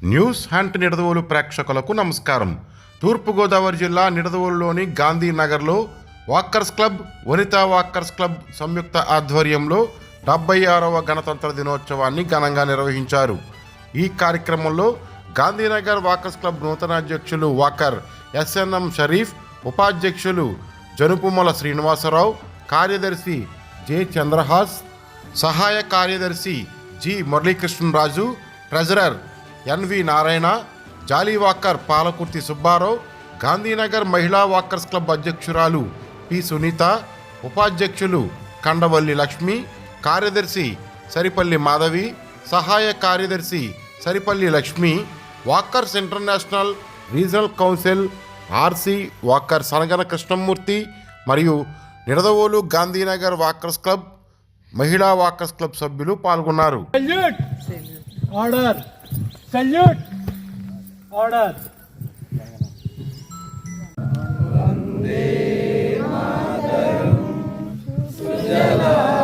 News hunt Nidadavolu ప్రేక్షకులకు నమస్కారం. తూర్పుగోదావరి జిల్లా నిడదవోలులోని గాంధీనగర్లో walkers club Vanitha walkers club సంయుక్త ఆధ్వర్యంలో డెబ్బై ఆరవ గణతంత్ర దినోత్సవాన్ని ఘనంగా నిర్వహించారు. ఈ కార్యక్రమంలో గాంధీనగర్ వాకర్స్ క్లబ్ నూతన అధ్యక్షులు వాకర్ ఎస్ఎన్ఎం షరీఫ్ ఉపాధ్యక్షులు జనుపుమల శ్రీనివాసరావు కార్యదర్శి జె చంద్రహాస్ సహాయ కార్యదర్శి G Muralikrishnaraju treasurer N V Narayana jolly walker Palakurthi Subbarao Gandhinagar మహిళా వాకర్స్ క్లబ్ అధ్యక్షురాలు పి సునీత ఉపాధ్యక్షులు కండవల్లి లక్ష్మి కార్యదర్శి సరిపల్లి మాధవి సహాయ కార్యదర్శి Saripalli Lakshmi walkers international regional council R C walker Sanagana Krishnamurthy మరియు నిడదవోలు గాంధీనగర్ వాకర్స్ క్లబ్ మహిళా వాకర్స్ క్లబ్ సభ్యులు పాల్గొన్నారు. సల్యూట్ ఆర్డర్ సల్యూట్ ఆర్డర్ అందరికీ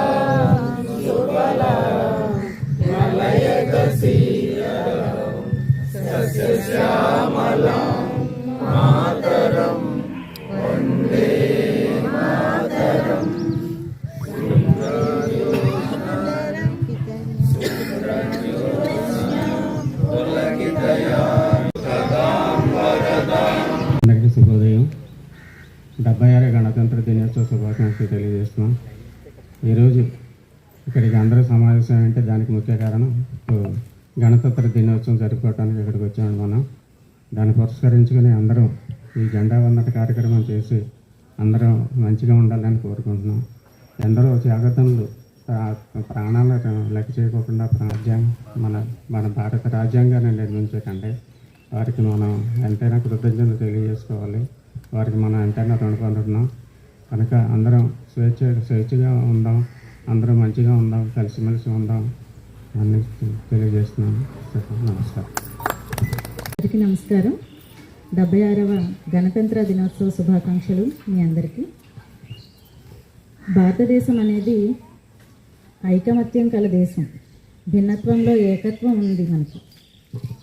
దినోత్సవం జరుపుకోవడానికి ఇక్కడికి వచ్చాము మనం. దాన్ని పురస్కరించుకొని అందరం ఈ జెండా వందట కార్యక్రమం చేసి అందరం మంచిగా ఉండాలని కోరుకుంటున్నాం. ఎందరో జాగ్రత్తలు ప్రాణాలను లెక్క చేయకుండా రాజ్యాంగం మన మన భారత రాజ్యాంగాన్ని నిర్మించకండి వారికి మనం ఎంతైనా కృతజ్ఞతలు తెలియజేసుకోవాలి. వారికి మనం ఎంతైనా రుణపడుతున్నాం. కనుక అందరం స్వేచ్ఛ స్వేచ్ఛగా ఉందాం. అందరం మంచిగా ఉందాం. కలిసిమెలిసి ఉందాం. తెలియజేస్తున్నాను. నమస్కారం. అందరికీ నమస్కారం. డెబ్బై ఆరవ గణతంత్ర దినోత్సవ శుభాకాంక్షలు మీ అందరికీ. భారతదేశం అనేది ఐకమత్యం కల దేశం. భిన్నత్వంలో ఏకత్వం ఉంది మనకి.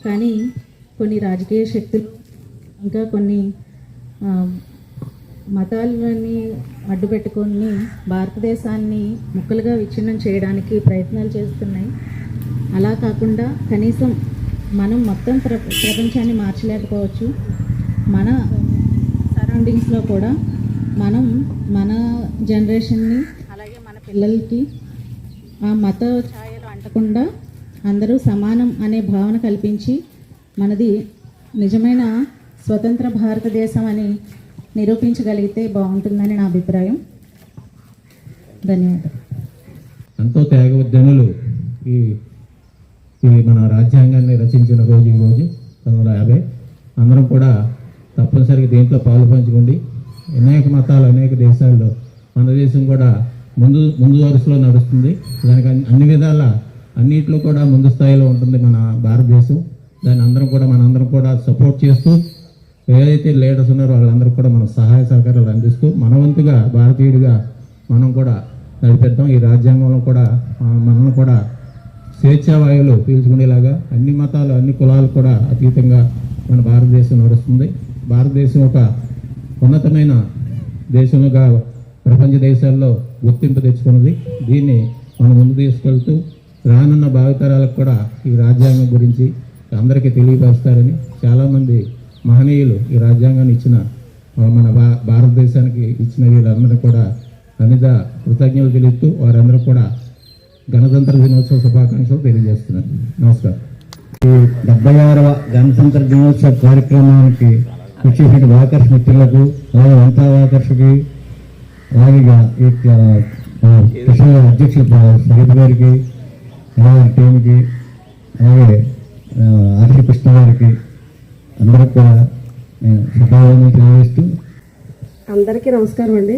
కానీ కొన్ని రాజకీయ శక్తులు ఇంకా కొన్ని మతాలని అడ్డుపెట్టుకొని భారతదేశాన్ని ముక్కలుగా విచ్ఛిన్నం చేయడానికి ప్రయత్నాలు చేస్తున్నాయి. అలా కాకుండా కనీసం మనం మొత్తం ప్ర ప్రపంచాన్ని మార్చలేకపోవచ్చు. మన సరౌండింగ్స్లో కూడా మనం మన జనరేషన్ని అలాగే మన పిల్లలకి ఆ మత ఛాయలు అంటకుండా అందరూ సమానం అనే భావన కల్పించి మనది నిజమైన స్వతంత్ర భారతదేశం అని నిరూపించగలిగితే బాగుంటుందని నా అభిప్రాయం. ధన్యవాదాలు. ఎంతో త్యాగోద్యములు ఈ ఈ మన రాజ్యాంగాన్ని రచించిన రోజు ఈ రోజు పంతొమ్మిది యాభై. అందరం కూడా తప్పనిసరిగా దీంట్లో పాలు పంచుకోండి. అనేక మతాలు అనేక దేశాల్లో మన దేశం కూడా ముందు ముందు వరుసలో నడుస్తుంది. దానికి అన్ని- అన్ని విధాల అన్నిట్లో కూడా ముందు స్థాయిలో ఉంటుంది మన భారతదేశం. దాన్ని అందరం కూడా మనందరం కూడా సపోర్ట్ చేస్తూ ఏదైతే లీడర్స్ ఉన్నారో వాళ్ళందరూ కూడా మన సహాయ సహకారాలు అందిస్తూ మనవంతుగా భారతీయుడిగా మనం కూడా నడిపిద్దాం. ఈ రాజ్యాంగంలో కూడా మనల్ని కూడా స్వేచ్ఛావాయువులు పీల్చుకునేలాగా అన్ని మతాలు అన్ని కులాలు కూడా అతీతంగా మన భారతదేశం నడుస్తుంది. భారతదేశం ఒక ఉన్నతమైన దేశంగా ప్రపంచ దేశాల్లో గుర్తింపు తెచ్చుకున్నది. దీన్ని మనం ముందు తీసుకెళ్తూ రానున్న భావితరాలకు కూడా ఈ రాజ్యాంగం గురించి అందరికీ తెలియపరుస్తారని చాలామంది మహనీయులు ఈ రాజ్యాంగాన్ని ఇచ్చిన మన భా భారతదేశానికి ఇచ్చిన వీళ్ళందరూ కూడా అనిత కృతజ్ఞతలు తెలుపుతూ వారందరూ కూడా గణతంత్ర దినోత్సవ శుభాకాంక్షలు తెలియజేస్తున్నాను. నమస్కారం. ఈ డెబ్బై ఆరవ గణతంత్ర దినోత్సవ కార్యక్రమానికి వచ్చేసిన వాకర్స్ మిత్రులకు అలాగే వంతా వాకర్స్కి అలాగే ఈ కృష్ణ అధ్యక్షులు సరిత గారికి అలాగే టీంకి అలాగే ఆర్షి కృష్ణ గారికి అందరికి కూడా నేను శుభాకాంక్షలు తెలియజేస్తూ అందరికీ నమస్కారం అండి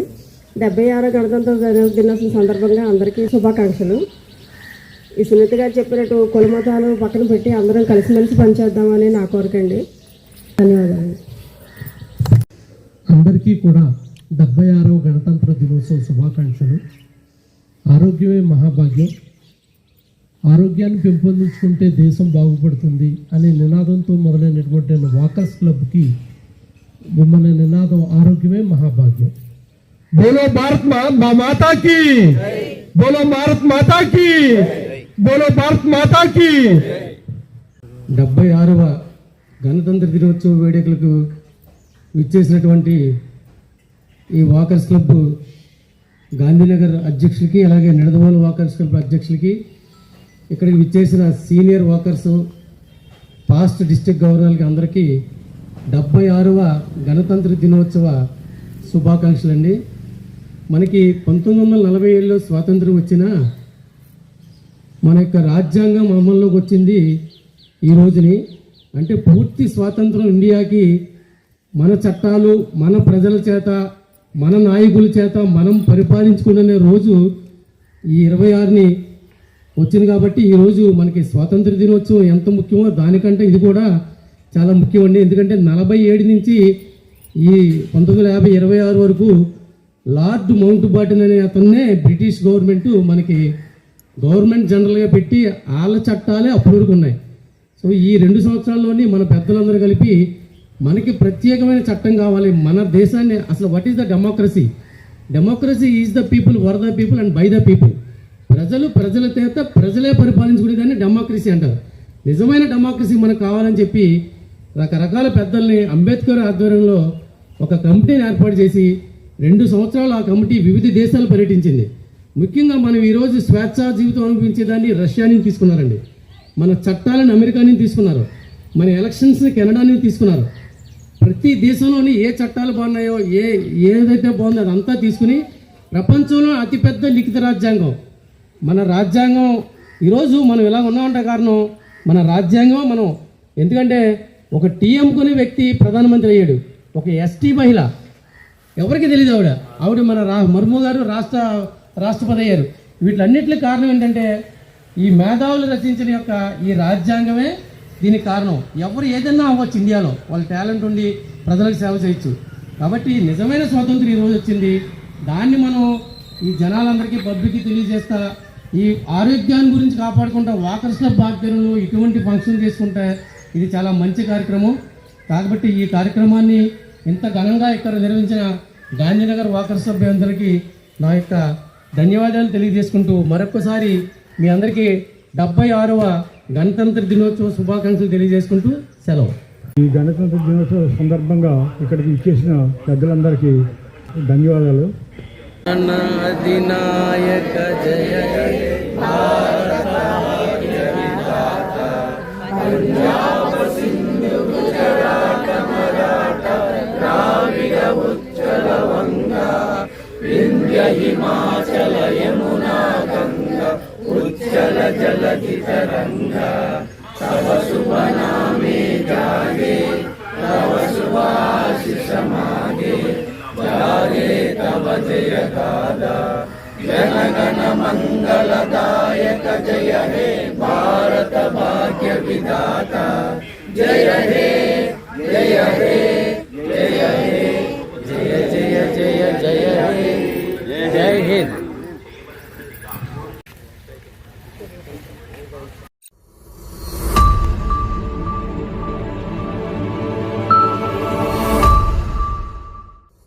డెబ్బై ఆరో గణతంత్ర దినోత్సవం సందర్భంగా అందరికీ శుభాకాంక్షలు. ఈ సునీత గారు చెప్పినట్టు కులమతాలు పక్కన పెట్టి అందరం కలిసిమెలిసి పనిచేద్దామని నా కోరిక అండి ధన్యవాదాలు. అందరికీ కూడా డెబ్బై ఆరవ గణతంత్ర దినోత్సవ శుభాకాంక్షలు. ఆరోగ్యమే మహాభాగ్యం. ఆరోగ్యాన్ని పెంపొందించుకుంటే దేశం బాగుపడుతుంది అనే నినాదంతో మొదలైనటువంటి వాకర్స్ క్లబ్కి మన నినాదం ఆరోగ్యమే మహాభాగ్యం. బోలో భారత్ మా మా మాతాకి బోలో భారత్ మాతాకి బోలో భారత్ మాతాకి డెబ్బై ఆరవ గణతంత్ర దినోత్సవ వేడుకలకు విచ్చేసినటువంటి ఈ వాకర్స్ క్లబ్ గాంధీనగర్ అధ్యక్షులకి అలాగే నిడదవోలు వాకర్స్ క్లబ్ అధ్యక్షులకి ఇక్కడికి విచ్చేసిన సీనియర్ వాకర్స్ పాస్ట్ డిస్టిక్ గవర్నర్లకి అందరికీ డెబ్బై ఆరవ గణతంత్ర దినోత్సవ శుభాకాంక్షలండి. మనకి పంతొమ్మిది వందల నలభై ఏడులో స్వాతంత్రం వచ్చిన మన యొక్క రాజ్యాంగం అమల్లోకి వచ్చింది ఈ రోజుని. అంటే పూర్తి స్వాతంత్రం ఇండియాకి మన చట్టాలు మన ప్రజల చేత మన నాయకుల చేత మనం పరిపాలించుకునే రోజు ఈ ఇరవై ఆరుని వచ్చింది కాబట్టి ఈరోజు మనకి స్వాతంత్ర దినోత్సవం ఎంత ముఖ్యమో దానికంటే ఇది కూడా చాలా ముఖ్యమండి ఎందుకంటే నలభై ఏడు నుంచి ఈ పంతొమ్మిది వందల యాభై ఇరవై ఆరు వరకు లార్డ్ మౌంట్ బాటన్ అనే అతన్నే బ్రిటిష్ గవర్నమెంట్ మనకి గవర్నమెంట్ జనరల్గా పెట్టి వాళ్ళ చట్టాలే అప్పుడు వరకు ఉన్నాయి. సో ఈ రెండు సంవత్సరాల్లోని మన పెద్దలందరూ కలిపి మనకి ప్రత్యేకమైన చట్టం కావాలి. మన దేశాన్ని అసలు what is the democracy democracy is the people for the people and by the people ప్రజలు ప్రజల చేత ప్రజలే పరిపాలించుకునేదాన్ని డెమోక్రసీ అంటారు. నిజమైన డెమోక్రసీ మనకు కావాలని చెప్పి రకరకాల పెద్దల్ని అంబేద్కర్ ఆధ్వర్యంలో ఒక కమిటీని ఏర్పాటు చేసి రెండు సంవత్సరాలు ఆ కమిటీ వివిధ దేశాలు పర్యటించింది. ముఖ్యంగా మనం ఈరోజు స్వేచ్ఛా జీవితం అనుభవించేదాన్ని రష్యా నుంచి తీసుకున్నారండి. మన చట్టాలను అమెరికా నుంచి తీసుకున్నారు. మన ఎలక్షన్స్ని కెనడా నుంచి తీసుకున్నారు. ప్రతి దేశంలోని ఏ చట్టాలు బాగున్నాయో ఏ ఏదైతే బాగుందో అదంతా తీసుకుని ప్రపంచంలో అతిపెద్ద లిఖిత రాజ్యాంగం. మన రాజ్యాంగం ఈరోజు మనం ఇలా ఉన్నామంటే కారణం మన రాజ్యాంగం మనం ఎందుకంటే ఒక టీ అమ్ముకునే వ్యక్తి ప్రధానమంత్రి అయ్యాడు. ఒక ఎస్టీ మహిళ. ఎవరికి తెలియదు ఆవిడ. ఆవిడ మన రా మర్ము గారు రాష్ట్ర రాష్ట్రపతి అయ్యారు. వీటిలన్నింటికి కారణం ఏంటంటే ఈ మేధావులు రచించిన యొక్క ఈ రాజ్యాంగమే దీనికి కారణం. ఎవరు ఏదన్నా అవ్వచ్చు ఇండియాలో. వాళ్ళ టాలెంట్ ఉండి ప్రజలకు సేవ చేయొచ్చు. కాబట్టి నిజమైన స్వాతంత్రం ఈ రోజు వచ్చింది. దాన్ని మనం ఈ జనాలందరికీ పబ్లిక్కి తెలియజేస్తా ఈ ఆరోగ్యాన్ని గురించి కాపాడుకుంటా వాకర్స్ క్లబ్ ఆధ్వర్యంలో ఇటువంటి ఫంక్షన్ చేసుకుంటే ఇది చాలా మంచి కార్యక్రమం. కాబట్టి ఈ కార్యక్రమాన్ని ఇంత ఘనంగా ఇక్కడ నిర్వహించిన గాంధీనగర్ వాకర్స్ సభ్యులందరికీ నా యొక్క ధన్యవాదాలు తెలియజేసుకుంటూ మరొకసారి మీ అందరికీ డెబ్బై ఆరవ గణతంత్ర దినోత్సవ శుభాకాంక్షలు తెలియజేసుకుంటూ సెలవు. ఈ గణతంత్ర దినోత్సవ సందర్భంగా ఇక్కడికి ఇచ్చేసిన పెద్దలందరికీ ధన్యవాదాలు. అధినాయక జయ जय दादा जन गण मंगल दायक जय हे भारत भाग्य विधाता जय हे जय हे।